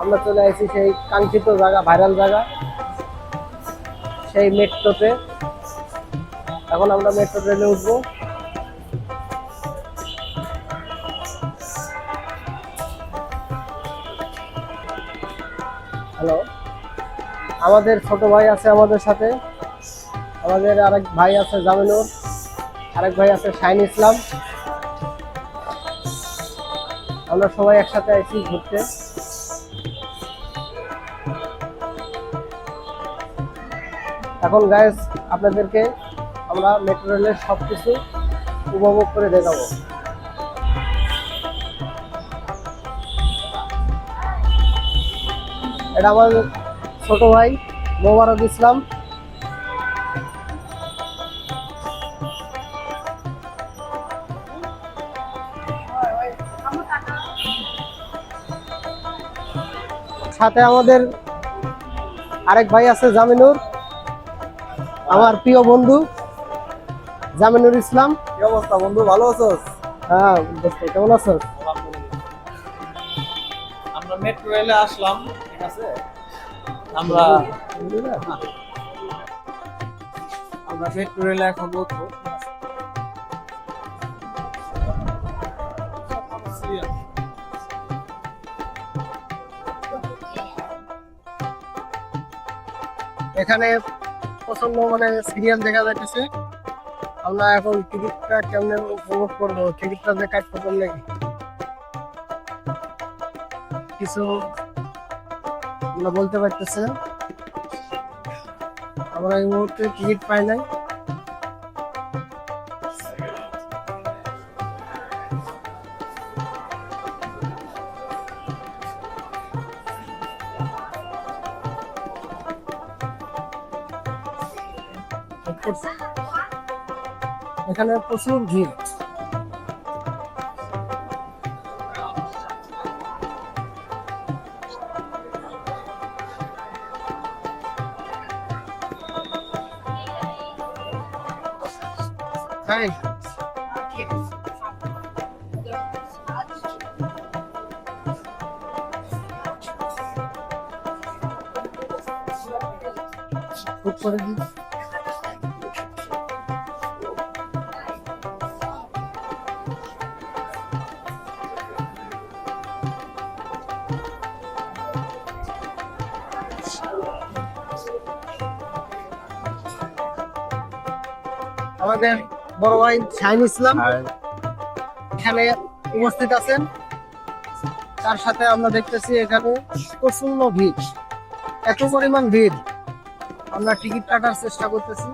আমরা চলে আসি সেই কাঙ্ক্ষিত জায়গা ভাইরাল জায়গা, সেই মেট্রোতে। এখন আমরা মেট্রো ট্রেনে উঠবো। হ্যালো আমাদের ছোট ভাই আছে আমাদের সাথে। আমাদের আরেক ভাই আছে জামিনুর। আরেক ভাই আছে শাইন ইসলাম। আমরা সবাই একসাথে আইছি ঘুরতে। এখন গাইস আপনাদেরকে আমরা মেট্রো রেলের সব কিছু উপভোগ করে দেখাবো। এটা আমার ছোট ভাই মোবারক ইসলাম। সাথে আমাদের আরেক ভাই আছে জামিনুর আমার প্রিয় বন্ধু জামিনুর ইসলাম। কি অবস্থা বন্ধু? ভালো আছোস? হ্যাঁ দোস্ত, কেমন আছো আমরা মেট্রো রেলে আসলাম ঠিক আছে? আমরা আমরা মেট্রো রেলে এখন উঠবো এখানে প্রচণ্ড মানে সিরিয়াল দেখা যাচ্ছে আমরা এখন টিকিটটা কেমনে উপভোগ করব? টিকিটটা যে কাটতে পারলে কিছু আমরা বলতে পারতেছে। আমরা এই মুহূর্তে টিকিট পাই নাই। এখানে প্রচুর ভিড় Hey. বুক করে দিই আমাদের বড় ভাই শাহিন ইসলাম। এখানে উপস্থিত আছেন। তার সাথে আমরা দেখতেছি এখানে প্রচণ্ড ভিড়। এত পরিমাণ ভিড়। আমরা টিকিট কাটার চেষ্টা করতেছি।